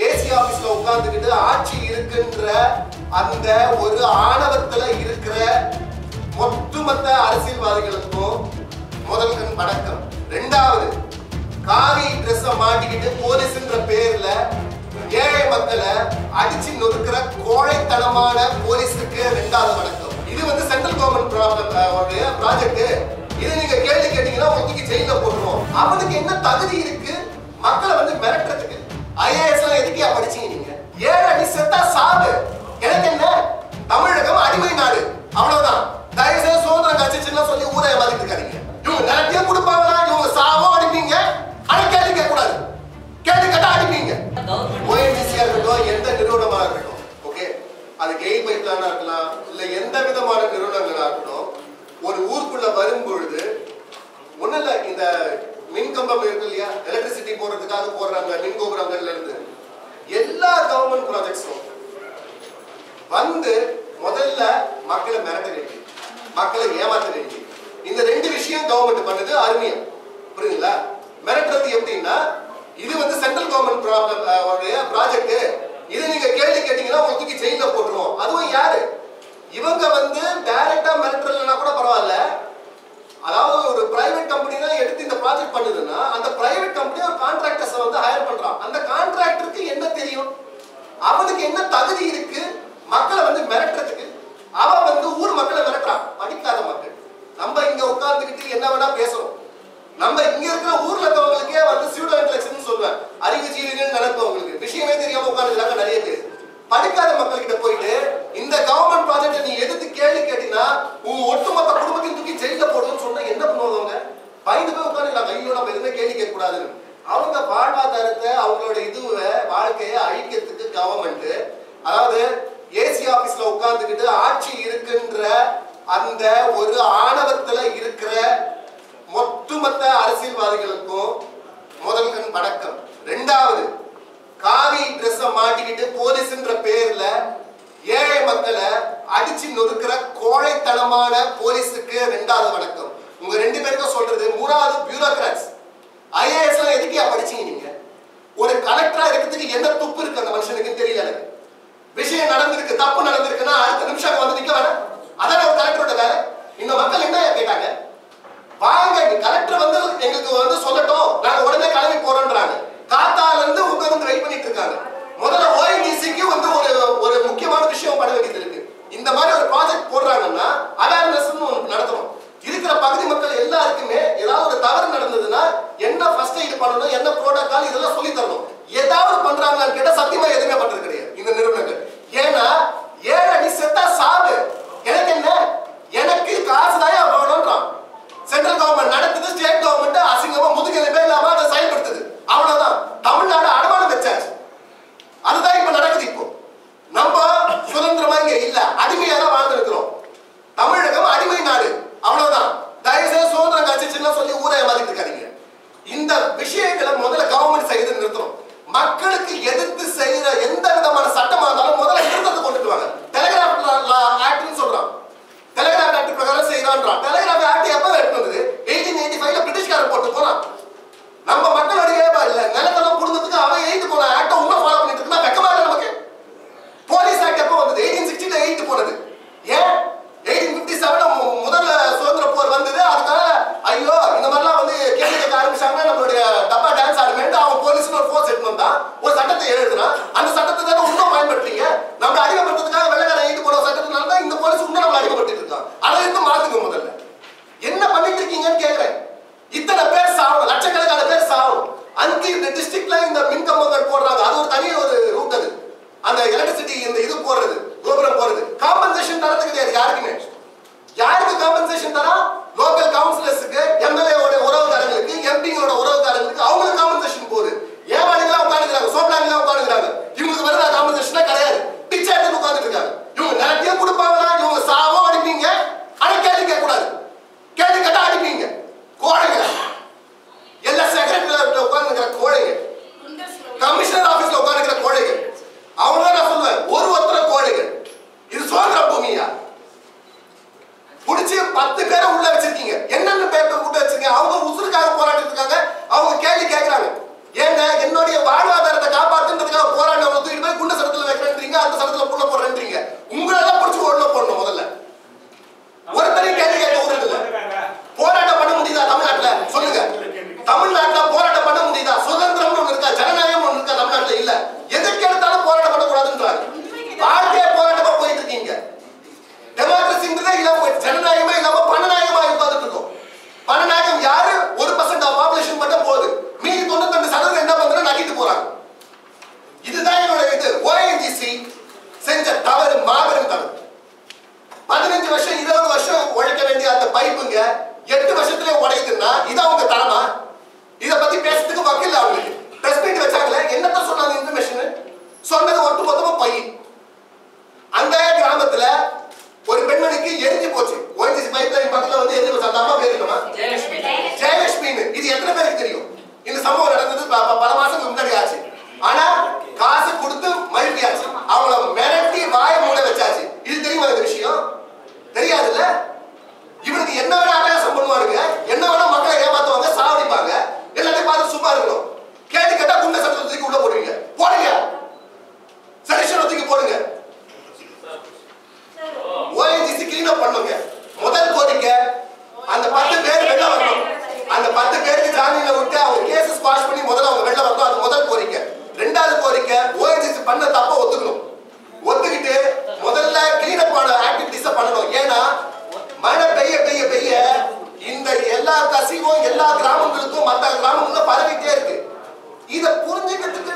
AC ஆபீஸ்ல உட்கார்ந்துக்கிட்டு ஆட்சி இருக்குன்ற அந்த ஒரு ஆணவத்துல இருக்கிற ஒட்டுமொத்த அரசியல்வாதிகளுக்கும் முதல் கண் வணக்கம். ரெண்டாவது காவி ட்ரெஸ் மாட்டிக்கிட்டு போலீஸ்ன்ற பேர்ல ஏழை மக்களை அடிச்சு நொறுக்கிற கோழைத்தனமான போலீஸுக்கு ரெண்டாவது வணக்கம். இது வந்து சென்ட்ரல் கவர்மெண்ட் ப்ராப்ளம் ப்ராஜெக்ட் இது நீங்க கேள்வி கேட்டீங்கன்னா உங்களுக்கு ஜெயில போட்டுருவோம். அவனுக்கு என்ன தகுதி இருக்கு? மக்களை வந்து மிரட்டுறதுக்கு. ஐஏஎஸ் எதுக்கு எதுக்கியா படிச்சீங்க நீங்க? ஏழை நீ செத்தா சாவு எனக்கு என்ன தமிழகம் அடிமை நாடு அவ்வளவுதான் தயவு செய்து சுதந்திரம் கட்சிச்சுன்னு சொல்லி ஊரை ஏமாத்திட்டு இருக்காதீங்க இவங்க நிறைய கொடுப்பாங்களா இவங்க சாவோ அடிப்பீங்க ஆனா கேள்வி கேட்க கூடாது கேள்வி கேட்டா அடிப்பீங்க ஓஎன்ஜிசியா இருக்கட்டும் எந்த நிறுவனமா இருக்கட்டும் ஓகே அது கெயில் பைப்லானா இருக்கலாம் இல்ல எந்த விதமான நிறுவனங்களா இருக்கட்டும் ஒரு ஊருக்குள்ள வரும்பொழுது ஒண்ணும் இல்ல இந்த மின் கம்பம் இருக்கு இல்லையா எலக்ட்ரிசிட்டி போடுறதுக்காக போடுறாங்க மின் கோபுரங்கள்ல இருந்து எல்லா கவர்மெண்ட் ப்ராஜெக்ட்ஸும் வந்து முதல்ல மக்களை மக்களை ஏமாத்துறீங்க இந்த ரெண்டு விஷயம் கவர்மெண்ட் பண்ணது அருமையா. புரியுதுங்களா? மிரட்டுறது எப்படின்னா இது வந்து சென்ட்ரல் கவர்மெண்ட் ப்ராஜெக்ட் இது நீங்க கேள்வி கேட்டீங்கன்னா உங்களுக்கு தூக்கி ஜெயில போட்டுருவோம். அதுவும் யாரு? இவங்க வந்து டைரக்டா மிரட்டுறதுனா கூட பரவாயில்ல. அதாவது ஒரு பிரைவேட் கம்பெனி தான் எடுத்து இந்த ப்ராஜெக்ட் பண்ணுதுன்னா அந்த பிரைவேட் கம்பெனி ஒரு கான்ட்ராக்டர்ஸ் வந்து ஹையர் பண்றான். அந்த கான்ட்ராக்டருக்கு என்ன தெரியும்? அவனுக்கு என்ன தகுதி இருக்கு? மக்களை வந்து மிரட்டுறதுக்கு. அவன் வந்து ஊர் மக்களை மிரட்டுறான். படிக்காத மக்கள். நம்ம இங்க உட்கார்ந்துக்கிட்டு என்ன வேணா பேசுறோம் நம்ம இங்க இருக்கிற ஊர்ல இருக்கவங்களுக்கே வந்து சியூடோ இன்டெலக்ஷன் சொல்லுவேன் அறிவு நடப்பவங்களுக்கு. விஷயமே தெரியாம உட்கார்ந்துருக்காங்க நிறைய பேர். படிக்காத மக்கள்கிட்ட போயிட்டு இந்த கவர்மெண்ட் ப்ராஜெக்ட் நீ எதிர்த்து கேள்வி கேட்டீங்கன்னா உங்க ஒட்டுமொத்த குடும்பத்தையும் தூக்கி ஜெயில போடுன்னு சொன்னா என்ன பண்ணுவாங்க பயந்து போய் உட்காந்துருக்காங்க ஐயோ நம்ம எதுவுமே கேள்வி கேட்க கூடாதுன்னு அவங்க வாழ்வாதாரத்தை அவங்களோட இதுவை வாழ்க்கையை அழிக்கிறதுக்கு கவர்மெண்ட் அதாவது ஏசி ஆபீஸ்ல உட்கார்ந்துக்கிட்டு ஆட்சி இருக்குன்ற அந்த ஒரு ஆணவத்துல இருக்கிற ஒட்டுமொத்த அரசியல்வாதிகளுக்கும் முதல் கண் வணக்கம். ரெண்டாவது காவி ட்ரெஸ் மாட்டிக்கிட்டு போலீஸ்ன்ற பேர்ல ஏழை மக்களை அடிச்சு நொறுக்கிற கோழைத்தனமான போலீஸுக்கு ரெண்டாவது வணக்கம். உங்க ரெண்டு பேருக்கும் சொல்றது மூணாவது பியூரோக்ராட்ஸ் ஐஏஎஸ் எதுக்கு எதுக்கியா படிச்சீங்க நீங்க? ஒரு கலெக்டரா இருக்கிறதுக்கு என்ன துப்பு இருக்கு அந்த மனுஷனுக்கு தெரியல எனக்கு. விஷயம் நடந்திருக்கு தப்பு நடந்திருக்குன்னா அடுத்த நிமிஷம் வந்து நிக்க வேணாம். அதான ஒரு கலெக்டரோட வேலை? இந்த மக்கள் என்ன கேட்டாங்க? வாங்க கலெக்டர் வந்து எங்களுக்கு வந்து சொல்லட்டும். நாங்க உடனே கிளம்பி போறோம்ன்றாங்க காத்தால இருந்து உங்க வந்து வெயிட் பண்ணி இருக்காங்க முதல்ல ஓஎன்டிசிக்கு வந்து ஒரு ஒரு முக்கியமான விஷயம் பண்ண வேண்டியது இருக்கு இந்த மாதிரி ஒரு ப்ராஜெக்ட் போடுறாங்கன்னா அவேர்னஸ் ஒன்று நடத்தணும் இருக்கிற பகுதி மக்கள் எல்லாருக்குமே ஏதாவது ஒரு தவறு நடந்ததுன்னா என்ன ஃபர்ஸ்ட் எய்ட் பண்ணணும் என்ன புரோட்டோகால் இதெல்லாம் சொல்லி தரணும் ஏதாவது பண்றாங்களான்னு கேட்டா சத்தியமா எதுவுமே பண்றது கிடையாது இந்த நிறுவனங்கள் ஏன்னா ஏழை நீ செத்தா சாவு எனக்கு என்ன எனக்கு காசு தான் வேணும்ன்றான் சென்ட்ரல் கவர்மெண்ட் நடத்துது ஸ்டேட் கவர்மெண்ட் அசிங்கமா முதுகெலும்பே இல்லாம அதை செயல்படுத்துது அவ்வளவுதான் தமிழ்நாடு அடமானம் வச்சாச்சு அதுதான் இப்ப நடக்குது இப்போ நம்ம சுதந்திரமா இங்க இல்ல அடிமையா தான் வாழ்ந்துருக்கிறோம். தமிழகம் அடிமை நாடு. அவ்வளவுதான். தயவு செய்து சுதந்திரம் கட்சிச்சுன்னு சொல்லி ஊரை ஏமாத்திட்டு இருக்காதீங்க இந்த விஷயங்களை முதல்ல கவர்மெண்ட் செய்து நிறுத்தணும். மக்களுக்கு எதிர்த்து செய்யற எந்த விதமான சட்டமா இருந்தாலும் முதல்ல நிறுத்தத்தை கொண்டுட்டு வாங்க டெலிகிராஃப் ஆக்ட்னு சொல்றான். டெலிகிராஃப் ஆக்ட் பிரகாரம் செய்யறான்றான் டெலிகிராஃப் ஆக்ட் எப்ப எடுத்து வந்தது? எயிட்டீன் எயிட்டி ஃபைவ்ல பிரிட்டிஷ்காரன் போட்டு போனான். நம்ம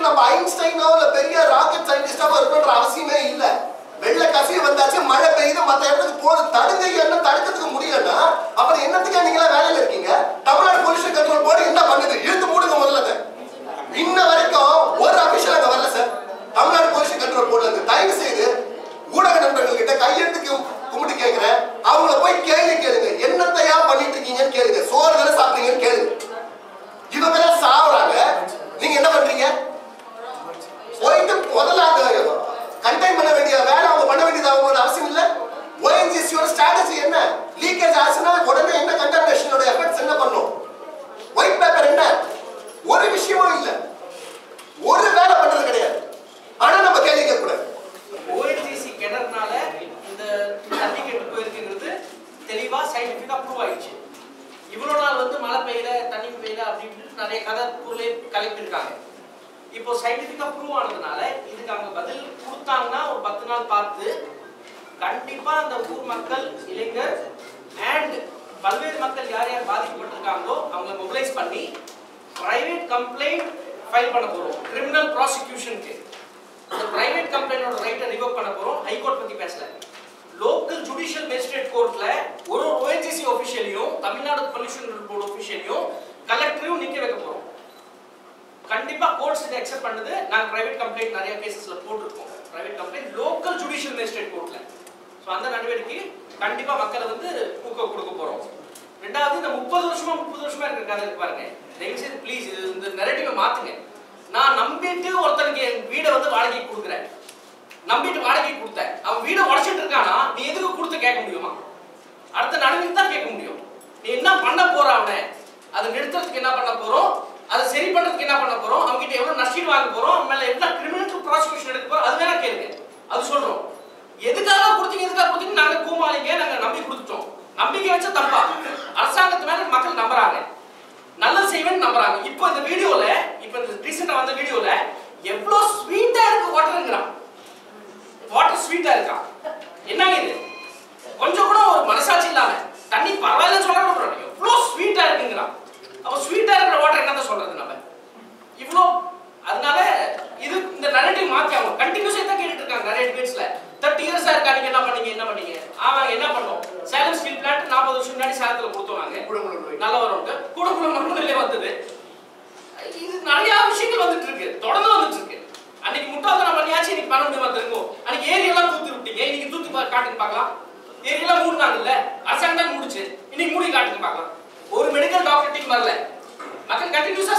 நம்ம ஐன்ஸ்டைனோ இல்ல பெரிய ராக்கெட் சயின்டிஸ்டாவோ இருக்கணுன்ற அவசியமே இல்ல. வெள்ள கசிய வந்தாச்சு மழை பெய்யுது மத்த இடத்துக்கு போது தடுங்க என்ன தடுக்கிறதுக்கு முடியலன்னா அப்புறம் என்னத்துக்கு நீங்களா வேலையில இருக்கீங்க? தமிழ்நாடு பொல்யூஷன் கண்ட்ரோல் போர்டு என்ன பண்ணுது? இழுத்து மூடுங்க முதல்ல இன்ன வரைக்கும் ஒரு அபிஷன் அங்க வரல சார். தமிழ்நாடு பொல்யூஷன் கண்ட்ரோல் போர்டுல இருந்து தயவு செய்து ஊடக நண்பர்கள் கிட்ட கையெழுத்துக்கு கும்பிட்டு கேட்கிறேன். அவங்கள போய் கேள்வி கேளுங்க. என்னத்தையா பண்ணிட்டு இருக்கீங்கன்னு கேளுங்க சோறு தானே சாப்பிடுறீங்கன்னு கேளுங்க இவங்க எல்லாம் சாவுறாங்க நீங்க என்ன பண்றீங்க போயிட்டு முதல்ல அந்த கண்டெயின் பண்ண வேண்டிய வேலை அவங்க பண்ண வேண்டியது அவங்களோட அவசியம் இல்ல ஓஎன்ஜிசியோட ஸ்ட்ராட்டஜி என்ன லீக்கேஜ் ஆச்சுன்னா உடனே என்ன கண்டாமினேஷனோட எஃபெக்ட்ஸ் என்ன பண்ணும் ஒயிட் பேப்பர் என்ன ஒரு விஷயமும் இல்ல ஒரு வேலை பண்றது கிடையாது ஆனா நம்ம கேள்வி கேட்க கூடாது ஓஎன்ஜிசி கிணறுனால இந்த தண்ணி கெட்டு போயிருக்குங்கிறது தெளிவா சயின்டிஃபிக்கா ப்ரூவ் ஆயிடுச்சு இவ்வளவு நாள் வந்து மழை பெய்யல தண்ணி பெய்யல அப்படின்னு நிறைய கதை பொருளே கலப்பிருக்காங்க. இப்போ சயின்டிஃபிக்கா ப்ரூவ் ஆனதுனால இதுக்கு அவங்க பதில் கொடுத்தாங்கன்னா ஒரு பத்து நாள் பார்த்து கண்டிப்பா அந்த ஊர் மக்கள் இளைஞர் அண்ட் பல்வேறு மக்கள் யார் யார் பாதிக்கப்பட்டிருக்காங்களோ அவங்கள மொபிலைஸ் பண்ணி பிரைவேட் கம்ப்ளைண்ட் ஃபைல் பண்ண போறோம். கிரிமினல் ப்ராசிக்யூஷனுக்கு இந்த பிரைவேட் கம்ப்ளைண்டோட ரைட்டை ரிவோக் பண்ண போறோம். ஹைகோர்ட் பத்தி பேசல. லோக்கல் ஜுடிஷியல் மேஜிஸ்ட்ரேட் கோர்ட்ல ஒரு ஓஎன்ஜிசி ஒஃபிஷியலையும் தமிழ்நாடு பொல்யூஷன் போர்டு ஆஃபீஷியலையும் கலெக்டரையும் நிக்க வைக்க போறோம். கண்டிப்பா கோர்ட்ஸ் இதை அக்செப்ட் பண்ணுது நாங்க பிரைவேட் கம்ப்ளைண்ட் நிறைய கேசஸ்ல போட்டிருக்கோம். Private complaint local judicial magistrate கோர்ட்ல ஸோ அந்த நடவடிக்கை கண்டிப்பா மக்களை வந்து ஊக்கம் கொடுக்க போறோம். ரெண்டாவது இந்த முப்பது வருஷமா முப்பது வருஷமா இருக்கிற கதை பாருங்க. தயவு செய்து ப்ளீஸ் இது இந்த நெரட்டிவை மாத்துங்க. நான் நம்பிட்டு ஒருத்தனுக்கு என் வீடை வந்து வாடகைக்கு கொடுக்குறேன். நம்பிட்டு வாடகைக்கு கொடுத்தேன். அவன் வீடை உடச்சிட்டு இருக்கானா? நீ எதுக்கு கொடுத்து கேட்க முடியுமா? அடுத்த நடவடிக்கை தான் கேட்க முடியும். நீ என்ன பண்ண போற அவனை? அதை நிறுத்துறதுக்கு என்ன பண்ண போறோம்? அதை சரி பண்றதுக்கு என்ன பண்ண போறோம்? அவங்க கிட்ட எவ்வளவு நஷ்டீடு வாங்க போறோம்? மேல என்ன கிரிமினல் ப்ராசிக்யூஷன் எடுக்க போறோம்? அது வேணா கேளுங்க. அது சொல்றோம். எதுக்காக கொடுத்தீங்க எதுக்காக கொடுத்தீங்க நாங்க கூமாளிங்க நாங்க நம்பி கொடுத்துட்டோம். நம்பிக்கை வச்ச தப்பா? அரசாங்கத்து மேல மக்கள் நம்புறாங்க. நல்லது செய்வேன்னு நம்புறாங்க. இப்போ இந்த வீடியோல இப்போ இந்த ரீசெண்டா வந்த வீடியோல எவ்வளவு ஸ்வீட்டா இருக்கு வாட்டருங்கிறான் வாட்டர் ஸ்வீட்டா இருக்கா என்னங்க இது? கொஞ்சம் கூட ஒரு மனசாட்சி இல்லாம. தண்ணி பரவாயில்லன்னு சொல்றாங்க எவ்வளவு ஸ்வீட்டா இருக்குங்கிறான். அப்ப ஸ்வீட்டா இருக்கிற வாட்டர் என்னதான் சொல்றது நம்ம? இவ்வளோ அதனால இது இந்த நரேட்டிவ் மாத்தி அவங்க கண்டினியூஸா தான் கேட்டுட்டு இருக்காங்க நிறைய டிபேட்ஸ்ல தேர்ட்டி இயர்ஸா இருக்கா நீங்க என்ன பண்ணீங்க? என்ன பண்ணீங்க? ஆமா என்ன பண்ணோம்? சேலம் ஸ்டீல் பிளான்ட் நாற்பது வருஷம் முன்னாடி சேலத்துல கொடுத்தோம் நாங்க. நல்ல வரவங்க கூட கூட மண்ணிலே வந்தது. இது நிறைய விஷயங்கள் வந்துட்டு இருக்கு. தொடர்ந்து வந்துட்டு இருக்கு. அன்னைக்கு முட்டாள்தனம் பண்ணியாச்சு. இன்னைக்கு பண்ண முடியுமா திரும்பவும் அன்னைக்கு ஏரியெல்லாம் தூத்தி விட்டீங்க. இன்னைக்கு தூத்தி காட்டுங்க பார்க்கலாம். ஏரியெல்லாம் மூடினாங்கல்ல? அரசாங்கம் தான் முடிச்சு. இன்னைக்கு மூடி காட்டுங்க பார்க்கலாம். ஒரு மெடிக்கல் டாக்டர் டீம் வரல. மக்கள் கண்டினியூஸா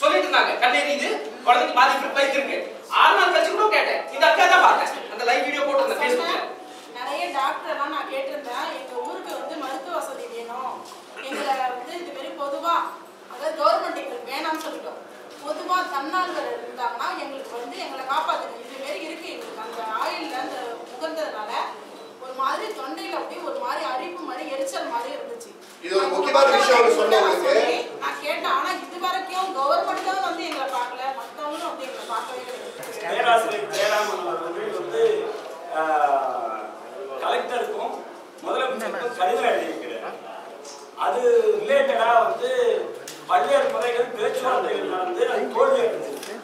சொல்லிட்டு இருந்தாங்க. கண்ணெறியுது குழந்தைக்கு பாதிப்பு பைக் இருக்கு. ஆறு நாள் கழிச்சு கூட கேட்டேன். இந்த அக்கா தான் பார்த்தேன் அந்த லைவ் வீடியோ போட்டு அந்த ஃபேஸ்புக்ல நிறைய டாக்டர் எல்லாம் நான் கேட்டிருந்தேன். எங்க ஊருக்கு வந்து மருத்துவ வசதி வேணும். எங்களை வந்து இது மாதிரி பொதுவா அதாவது கவர்மெண்ட் எங்களுக்கு வேணாம்னு சொல்லிட்டோம். பொதுவா தன்னார்வலர் இருந்தாங்கன்னா எங்களுக்கு வந்து எங்களை காப்பாத்துங்க இது மாரி இருக்கு எங்களுக்கு அந்த ஆயில்ல அந்த முகர்ந்ததுனால ஒரு மாதிரி தொண்டையில அப்படியே ஒரு மாதிரி அரிப்பு மாதிரி எரிச்சல் மாதிரி இருந்துச்சு இது ஒரு முக்கியமான விஷயம் ஒண்ணு சொன்னேன் உங்களுக்கு. சொல்லி நான் கேட்டேன் ஆனா இது வரைக்கும் கவர்மெண்ட்டும் வந்து எங்களை பார்க்கல மத்தவங்களும் வந்து எங்களை பார்க்கவே கிடையாது பேராசிரியர் ஜெயராமன் அவர்கள் வந்து கலெக்டருக்கும் முதலமைச்சருக்கும் கடிதம் எழுதியிருக்கிறார். அது ரிலேட்டடா வந்து பல்வேறு முறைகள் பேச்சுவார்த்தைகள் நடந்து அது தோல்வி அடைஞ்சிருக்கு.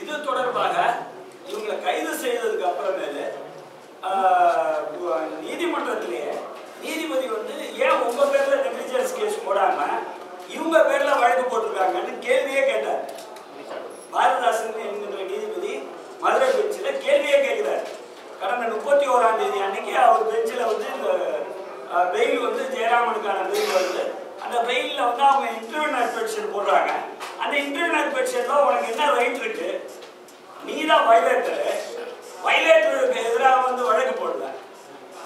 இது தொடர்பாக இவங்களை கைது செய்ததுக்கு அப்புறமேலு நீதிபதி வந்து ஏன் உங்க பேர்ல நெக்லிஜென்ஸ் கேஸ் போடாம இவங்க பேர்ல வழக்கு போட்டிருக்காங்கன்னு கேள்வியே கேட்டார். பாரதிதாசன் என்கின்ற நீதிபதி மதுரை பெஞ்சில் கேள்வியே கேட்கிறார். கடந்த முப்பத்தி ஓராம் தேதி அன்னைக்கு அவர் பெஞ்சில் வந்து இந்த பெயில் வந்து ஜெயராமனுக்கான பெயில் வருது. அந்த பெயிலில் வந்து அவங்க இன்டர்னல் பெட்ஷன் போடுறாங்க. அந்த இன்டர்னல் பெட்ஷனில் உனக்கு என்ன ரைட் இருக்கு? நீ தான் வயலேட்டரு வயலேட்டருக்கு எதிராக வந்து வழக்கு போடுற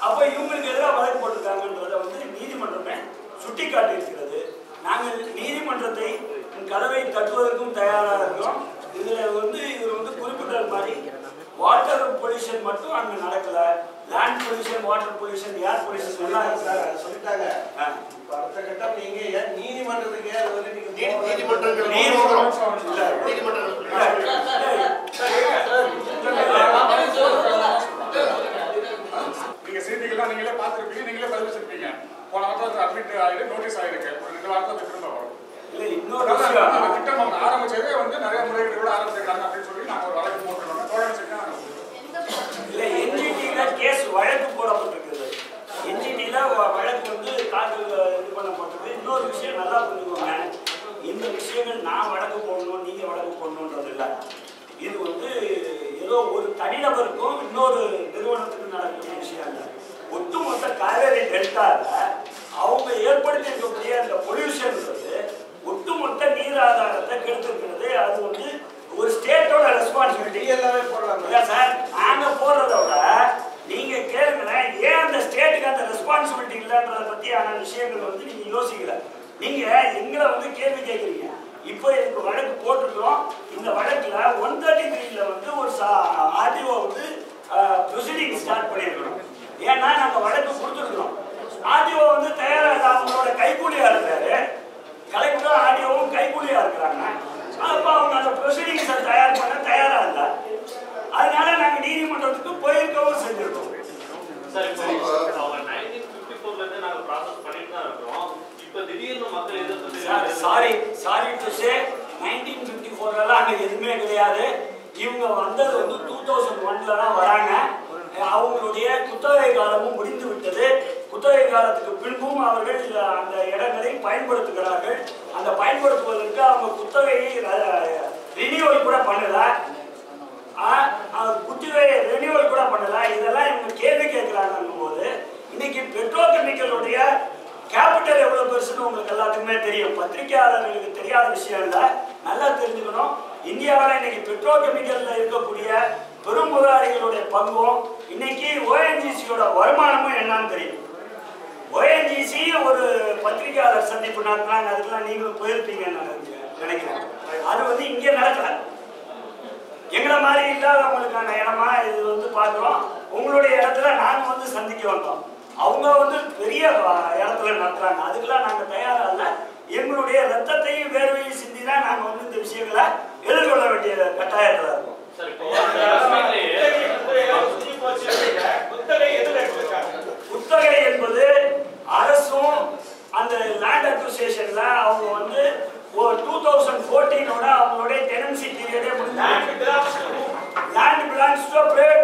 அப்போ இவங்களுக்கு எதிராக வழக்கு போட்டிருக்காங்கன்றதை வந்து நீதிமன்றமே சுட்டி காட்டியிருக்கிறது நாங்கள் நீதிமன்றத்தை கதவை தட்டுவதற்கும் தயாராக இருக்கிறோம். இதில் வந்து இவர் வந்து குறிப்பிட்ட மாதிரி வாட்டர் பொல்யூஷன் மட்டும் அங்கே நடக்கல. Land pollution water pollution air pollution. சொல்லிட்டாங்க. அடுத்த கட்டம் நீங்க ஏன் நீதிமன்றத்துக்கு ஏன் அது வரைக்கும் நீங்க? நீதிமன்றங்கள் நீதிமன்றம் இல்ல. நீதிமன்றங்கள் நீங்க செய்திகள்லாம் நீங்களே பார்த்திருப்பீங்க நீங்களே பதிவிச்சிருப்பீங்க போன வாரத்தில் அட்மிட் ஆயிருக்கு நோட்டீஸ் ஆயிருக்கு ஒரு ரெண்டு வாரத்தில் திரும்ப வரும் இல்ல இன்னொரு அதாவது அந்த விஷயம் திட்டம் அவங்க ஆரம்பிச்சதே வந்து நிறைய முறைகேடுகளோட ஆரம்பிச்சிருக்காங்க அப்படின்னு சொல்லி நாங்க ஒரு வழக்கு போட்டுருக்கோம் தோழமை செஞ்சா நாங்க கொடுத்துருவோம். இல்ல என்ஜிடியில கேஸ் வழக்கு போடப்பட்டிருக்குது என்ஜிடியில வழக்கு வந்து தாக்கல் இது பண்ணப்பட்டிருக்கு இன்னொரு விஷயம் நல்லா புரிஞ்சுக்கோங்க இந்த விஷயங்கள் நான் வழக்கு போடணும் நீங்க வழக்கு போடணுன்றது இல்ல இது வந்து ஏதோ ஒரு தனிநபருக்கும் இன்னொரு நிறுவனத்துக்கும் நடக்கக்கூடிய விஷயம் இல்லை ஒட்டுமொத்த காவேரி டெல்டால அவங்க ஏற்படுத்தி இருக்கக்கூடிய அந்த பொல்யூஷன்ன்றது ஒட்டுமொத்த நீர் ஆதாரத்தை கெடுத்திருக்கிறது. அது வந்து ஒரு ஸ்டேட்டோட ரெஸ்பான்சிபிலிட்டி எல்லாமே போடலாமே. இல்ல சார் நாங்க போடுறத விட நீங்க கேளுங்களேன் ஏன் அந்த ஸ்டேட்டுக்கு அந்த ரெஸ்பான்சிபிலிட்டி இல்லைன்றத பத்தியான விஷயங்கள் வந்து நீங்க யோசிக்கல. நீங்க எங்களை வந்து கேள்வி கேட்குறீங்க. இப்போ இதுக்கு வழக்கு போட்டிருக்கிறோம். இந்த வழக்குல ஒன் தேர்ட்டி த்ரீல வந்து ஒரு ஆர்டிஓ வந்து ப்ரொசீடிங் ஸ்டார்ட் பண்ணியிருக்கிறோம். ஏன்னா நாங்க வழக்கு கொடுத்துருக்கிறோம். ஆர்டிஓ வந்து நடக்கல எங்களை மாதிரி இல்லாதவங்களுக்கான இடமா இது வந்து பார்க்குறோம். உங்களுடைய இடத்துல நாங்கள் வந்து சந்திக்க வந்தோம். அவங்க வந்து பெரிய இடத்துல நடத்துறாங்க. அதுக்கெல்லாம் நாங்கள் தயாராக இல்லை. எங்களுடைய ரத்தத்தையும் வேர்வையும் சிந்தி தான் நாங்கள் வந்து இந்த விஷயங்களை எதிர்கொள்ள வேண்டிய கட்டாயத்தில் இருக்கும். புத்தகை என்பது அரசும் அந்த லேண்ட் அசோசியேஷன்ல அவங்க வந்து டூ தௌசண்ட் ஃபோர்டீனோட அவங்களுடைய டெனன்சி பீரியடே முடிஞ்சு லேண்ட் பிலான்ஸ் டு பிரைவேட்